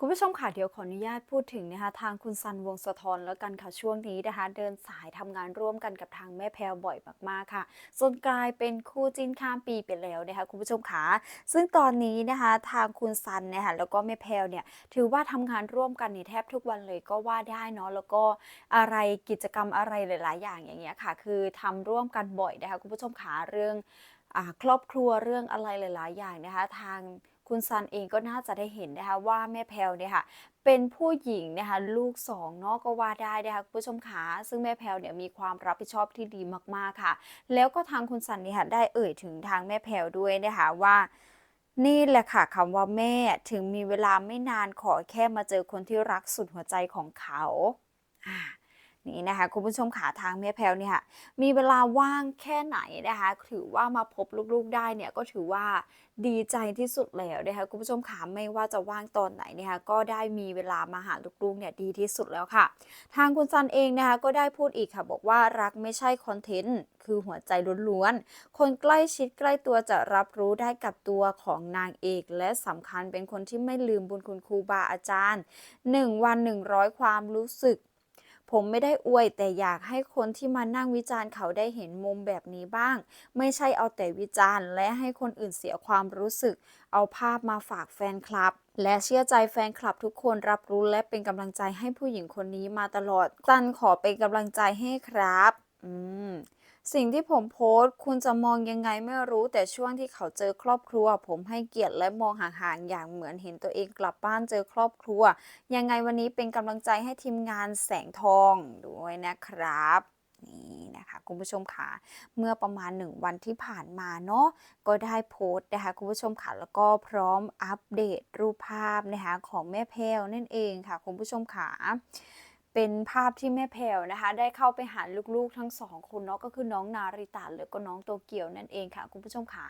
คุณผู้ชมค่ะเดี๋ยวขออนุญาตพูดถึงนะคะทางคุณซันวงสะทอนแล้วกันค่ะช่วงนี้นะคะ เดินสายทำงานร่วมกันกับทางแม่แพรวบ่อยมากๆค่ะจนกลายเป็นคู่จิ้นข้ามปีไปแล้วนะคะคุณผู้ชมค่ะซึ่งตอนนี้นะคะทางคุณซันนะคะแล้วก็แม่แพรวเนี่ยถือว่าทำงานร่วมกันนี่แทบทุกวันเลยก็ว่าได้เนาะแล้วก็อะไรกิจกรรมอะไรหลาย ๆ อย่างอย่างเงี้ยค่ะ คือทำร่วมกันบ่อยนะคะคุณผู้ชมค่ะเรื่องอครอบครัวเรื่องอะไรหลาย ๆ อย่างนะคะทาง คุณซันเองก็น่าจะได้เห็นนะคะว่าแม่แพลวเนี่ยค่ะเป็นผู้หญิงนะคะลูกสองเนาะก็ว่าได้นะคะคุณผู้ชมขาซึ่งแม่แพลวเนี่ยมีความรับผิดชอบที่ดีมากๆค่ะ แล้วก็ทางคุณซันเนี่ยค่ะได้เอ่ยถึงทางแม่แพลวด้วยนะคะว่านี่แหละค่ะคำว่าแม่ถึงมีเวลาไม่นานขอแค่มาเจอคนที่รักสุดหัวใจของเขาอ่า นี่นะคะคุณผู้ชมขาทางแม่แพลวเนี่ยค่ะมีเวลาว่างแค่ไหนนะคะถือว่ามาพบลูกๆได้เนี่ยก็ถือว่าดีใจที่สุดแล้วนะคะคุณผู้ชมขาไม่ว่าจะว่างตอนไหนเนี่ยค่ะก็ได้มีเวลามาหาลูกๆเนี่ยดีที่สุดแล้วค่ะ ทางคุณซันเองนะคะก็ได้พูดอีกค่ะ บอกว่ารักไม่ใช่คอนเทนต์คือหัวใจล้วนๆ คนใกล้ชิดใกล้ตัวจะรับรู้ได้กับตัวของนางเอก และสำคัญเป็นคนที่ไม่ลืมบุญคุณครูบาอาจารย์ 1 วัน 100 ความรู้สึก ผมไม่ได้อวย แต่อยากให้คนที่มานั่งวิจารณ์เขาได้เห็นมุมแบบนี้บ้าง ไม่ใช่เอาแต่วิจารณ์ และให้คนอื่นเสียความรู้สึก เอาภาพมาฝากแฟนคลับ และเชื่อใจแฟนคลับทุกคนรับรู้และเป็นกำลังใจให้ผู้หญิงคนนี้มาตลอดตันขอเป็นกำลังใจให้ครับ อืม สิ่งที่ผมโพสต์คุณจะมองยังไงไม่รู้ แต่ช่วงที่เขาเจอครอบครัว ผมให้เกียรติและมองห่างๆอย่างเหมือนเห็นตัวเองกลับบ้านเจอครอบครัว ยังไงวันนี้เป็นกำลังใจให้ทีมงานแสงทองด้วยนะครับนี่นะคะคุณผู้ชมค่ะเมื่อประมาณหนึ่งวันที่ผ่านมาเนาะก็ได้โพสต์นะคะคุณผู้ชมค่ะแล้วก็พร้อมอัปเดตรูปภาพนะคะของแม่แพรวนั่นเองค่ะคุณผู้ชมค่ะ เป็นภาพที่แม่แพรวนะคะ ได้เข้าไปหาลูกๆทั้งสองคนเนาะก็คือน้องนาริตาแล้วก็น้องโตเกียวนั่นเองค่ะ คุณผู้ชมค่ะ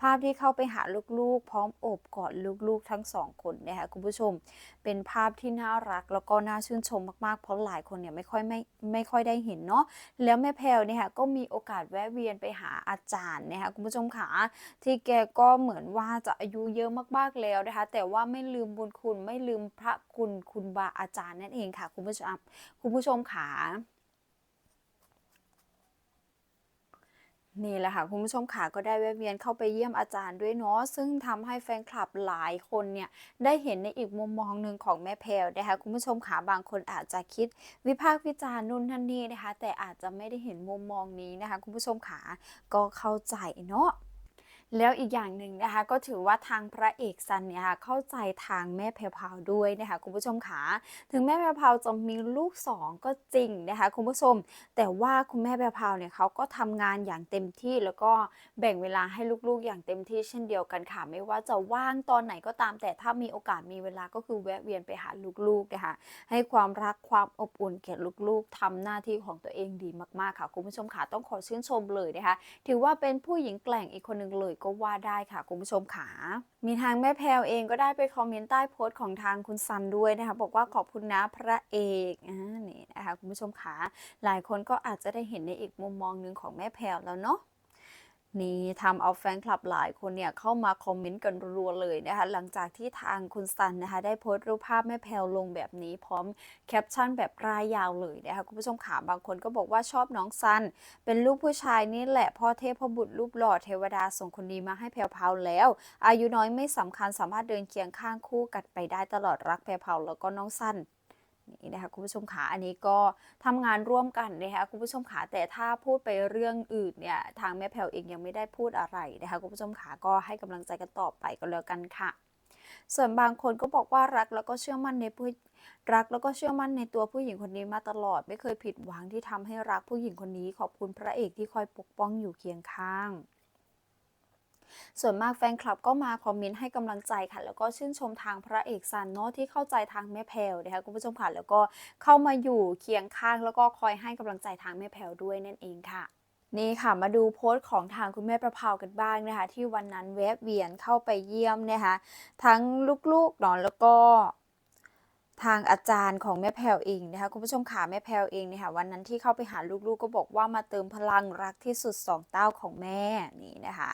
ภาพที่เข้าไปหาลูกๆ พร้อมโอบกอดลูกๆทั้งสองคนนะคะคุณผู้ชม เป็นภาพที่น่ารักแล้วก็น่าชื่นชมมากๆ เพราะหลายคนเนี่ยไม่ค่อยไม่ไม่ค่อยได้เห็นเนาะแล้วแม่แพรวเนี่ยค่ะก็มีโอกาสแวะเวียนไปหาอาจารย์นะคะคุณผู้ชมค่ะที่แกก็เหมือนว่าจะอายุเยอะมากๆแล้วนะคะ แต่ว่าไม่ลืมบุญคุณไม่ลืมพระคุณคุณบาอาจารย์นั่นเองค่ะ คุณผู้ชมคุณผู้ชมค่ะนี่แหละค่ะคุณผู้ชมค่ะก็ได้แวะเวียนเข้าไปเยี่ยมอาจารย์ด้วยเนาะซึ่งทำให้แฟนคลับหลายคนเนี่ยได้เห็นในอีกมุมมองหนึ่งของแม่แพรวนะคะคุณผู้ชมค่ะบางคนอาจจะคิดวิพากษ์วิจารณ์นู่นนั่นนี่นะคะ แต่อาจจะไม่ได้เห็นมุมมองนี้นะคะ คุณผู้ชมค่ะก็เข้าใจเนาะ แล้วอีกอย่างหนึ่งนะคะก็ถือว่าทางพระเอกซันเนี่ยค่ะเข้าใจทางแม่แพรวด้วยนะคะคุณผู้ชมค่ะถึงแม่แพรวจะมีลูกสองก็จริงนะคะคุณผู้ชม แต่ว่าคุณแม่แพรวเนี่ยเขาก็ทำงานอย่างเต็มที่แล้วก็แบ่งเวลาให้ลูกๆอย่างเต็มที่เช่นเดียวกันค่ะ ไม่ว่าจะว่างตอนไหนก็ตาม แต่ถ้ามีโอกาสมีเวลาก็คือแวะเวียนไปหาลูกๆนะคะให้ความรักความอบอุ่นแก่ลูกๆทำหน้าที่ของตัวเองดีมากๆค่ะคุณผู้ชมค่ะต้องขอชื่นชมเลยนะคะถือว่าเป็นผู้หญิงแกล่งอีกคนหนึ่งเลยก็ว่าได้ค่ะคุณผู้ชมขามีทางแม่แพลวเองก็ได้ไปคอมเมนต์ใต้โพสต์ของทางคุณซันด้วยนะคะบอกว่าขอบคุณนะพระเอกอ่านี่นะคะคุณผู้ชมขาหลายคนก็อาจจะได้เห็นในอีกมุมมองหนึ่งของแม่แพลวแล้วเนาะ นี่ทำเอาแฟนคลับหลายคนเนี่ยเข้ามาคอมเมนต์กันรัวเลยนะคะหลังจากที่ทางคุณซันนะคะได้โพสต์รูปภาพแม่แพลวลงแบบนี้ พร้อมแคปชั่นแบบรายยาวเลยนะคะคุณผู้ชมขาบางคนก็บอกว่าชอบน้องซันเป็นลูกผู้ชายนี่แหละพ่อเทพบุตรรูปหล่อเทวดาส่งคนดีมาให้แพลวพาวแล้ว อายุน้อยไม่สำคัญสามารถเดินเคียงข้างคู่กันไปได้ตลอดรักแพรวพาวแล้วก็น้องซัน นี่นะคะคุณผู้ชมขาอันนี้ก็ทำงานร่วมกันนะคะคุณผู้ชมขาแต่ถ้าพูดไปเรื่องอื่นเนี่ยทางแม่แพลวเองยังไม่ได้พูดอะไรนะคะคุณผู้ชมขาก็ให้กำลังใจกันต่อไปก็แล้วกันค่ะ ส่วนบางคนก็บอกว่ารักแล้วก็เชื่อมั่นในผู้รักแล้วก็เชื่อมั่นในตัวผู้หญิงคนนี้มาตลอด ไม่เคยผิดหวังที่ทำให้รักผู้หญิงคนนี้ ขอบคุณพระเอกที่คอยปกป้องอยู่เคียงข้าง ส่วนมากแฟนคลับก็มาคอมเมนต์ให้กำลังใจค่ะ แล้วก็ชื่นชมทางพระเอกซันเนาะที่เข้าใจทางแม่แพลวนะคะคุณผู้ชมค่ะแล้วก็เข้ามาอยู่เคียงข้างแล้วก็คอยให้กำลังใจทางแม่แพลวด้วยนั่นเองค่ะนี่ค่ะมาดูโพสต์ของทางคุณแม่ประภาวกันบ้างนะคะ ที่วันนั้นแวะเวียนเข้าไปเยี่ยมนะคะทั้งลูกๆเนาะแล้วก็ทางอาจารย์ของแม่แพลวเองนะคะคุณผู้ชมขาแม่แพลวเองเนี่ยค่ะวันนั้นที่เข้าไปหาลูกๆ ก็บอกว่ามาเติมพลังรักที่สุดสองเต้าของแม่นี่นะคะ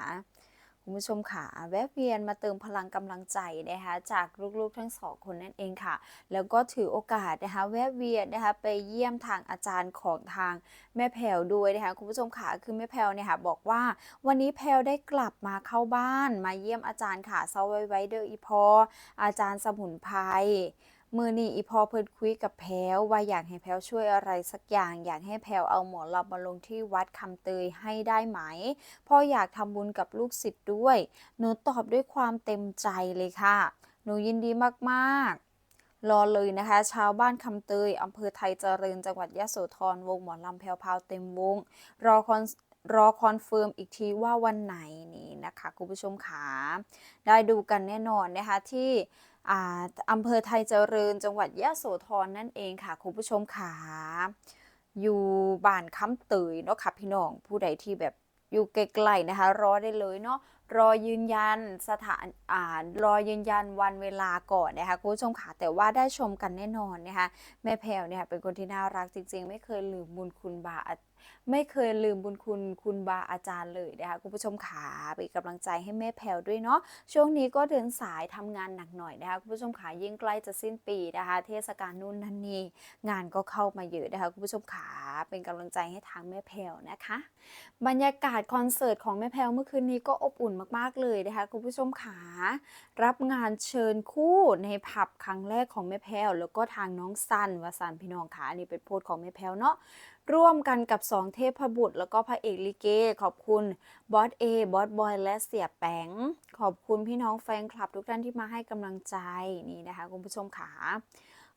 คุณผู้ชมค่ะแวะเวียนมาเติมพลังกำลังใจนะคะจากลูกๆทั้งสองคนนั่นเองค่ะ แล้วก็ถือโอกาสนะคะแวะเวียนนะคะไปเยี่ยมทางอาจารย์ของทางแม่แพรวด้วยนะคะคุณผู้ชมค่ะคือแม่แพรวเนี่ยค่ะบอกว่าวันนี้แพรวได้กลับมาเข้าบ้าน มาเยี่ยมอาจารย์ค่ะเซาไว้ไว้เดออีพออาจารย์สมุนไพร มือนี่อีพอเพิ่นคุยกับแพลวว่าอยากให้แพลวช่วยอะไรสักอย่าง อยากให้แพลวเอาหมอลำมาลงที่วัดคำเตยให้ได้ไหมพ่ออยากทำบุญกับลูกศิษย์ด้วย หนูตอบด้วยความเต็มใจเลยค่ะ หนูยินดีมากๆ รอเลยนะคะ ชาวบ้านคำเตยอำเภอไทยเจริญจังหวัดยะโสธรวงหมอลำแพลวพราวเต็มวง รอคอนรอคอนเฟิร์มอีกทีว่าวันไหนนี่นะคะคุณผู้ชมขาได้ดูกันแน่นอนนะคะที่ อาอำเภอไทยเจริญจังหวัดยะโสธรนั่นเองค่ะคุณผู้ชมค่ะอยู่บ้านค้ำเตยเนาะค่ะพี่น้องผู้ใดที่แบบอยู่ใกล้ๆนะคะ รอได้เลยเนาะรอยืนยันสถานอ่ารอยืนยันวันเวลาก่อนนะคะคุณผู้ชมค่ะแต่ว่าได้ชมกันแน่นอนนะคะแม่แพรวเนี่ยเป็นคนที่น่ารักจริงๆ ไม่เคยลืมบุญคุณบาอา ไม่เคยลืมบุญคุณคุณบาอาจารย์เลยนะคะคุณผู้ชมขาเป็นกำลังใจให้แม่แพรวด้วยเนาะช่วงนี้ก็เดินสายทำงานหนักหน่อยนะคะคุณผู้ชมขายิ่งใกล้จะสิ้นปีนะคะ เทศกาลนู่นนั่นนี่งานก็เข้ามาเยอะนะคะคุณผู้ชมขาเป็นกำลังใจให้ทางแม่แพรวนะคะ บรรยากาศคอนเสิร์ตของแม่แพรวเมื่อคืนนี้ก็อบอุ่นมากๆเลยนะคะคุณผู้ชมขารับงานเชิญคู่ในผับครั้งแรกของแม่แพรวแล้วก็ทางน้องซันวสันพี่น้องขาอันนี้เป็นโพสของแม่แพรวเนาะ ร่วมกันกับ 2 เทพบุตร แล้วก็พระเอกลิเก ขอบคุณบอสเอบอสบอยและเสียแปงขอบคุณพี่น้องแฟนคลับทุกท่านที่มาให้กำลังใจนี่นะคะคุณผู้ชมขา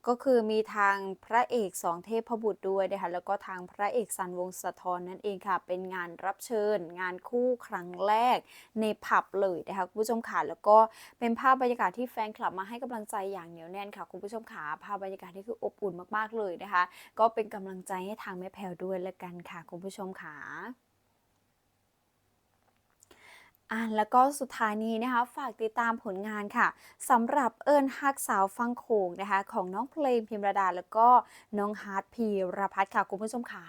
ก็คือมีทางพระเอกสองเทพบุตรด้วยนะคะแล้วก็ทางพระเอกสันวงสะทอนนั่นเองค่ะ เป็นงานรับเชิญ งานคู่ครั้งแรกในผับเลยนะคะคุณผู้ชมค่ะแล้วก็เป็นภาพบรรยากาศที่แฟนคลับมาให้กำลังใจอย่างเหนียวแน่นค่ะคุณผู้ชมขาภาพบรรยากาศที่คืออบอุ่นมากๆเลยนะคะ ก็เป็นกำลังใจให้ทางแม่แพรวด้วยละกันค่ะคุณผู้ชมค่ะ อะแล้วก็สุดท้ายนี้นะคะฝากติดตามผลงานค่ะสำหรับเอิญฮักสาวฟังโขงนะคะของน้องเพลงพิมรดา แล้วก็น้องฮาร์ดพีรพัฒน์ค่ะคุณผู้ชมขา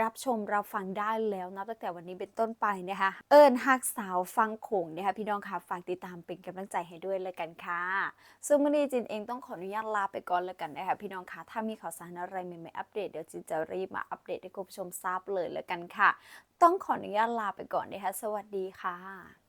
รับชมรับฟังได้แล้วนับตั้งแต่วันนี้เป็นต้นไปนะคะเอิญฮักสาวฟังโขงนะคะพี่น้องค่ะฝากติดตามเป็นกำลังใจให้ด้วยเลยกันค่ะซึ่งวันนี้จินเองต้องขออนุญาตลาไปก่อนแล้วกันนะคะพี่น้องค่ะถ้ามีข่าวสารอะไรใหม่ๆอัปเดตเดี๋ยวจินจะรีบมาอัปเดตให้คุณผู้ชมทราบเลยแล้วกันค่ะ ต้องขออนุญาตลาไปก่อนนะคะ สวัสดีค่ะ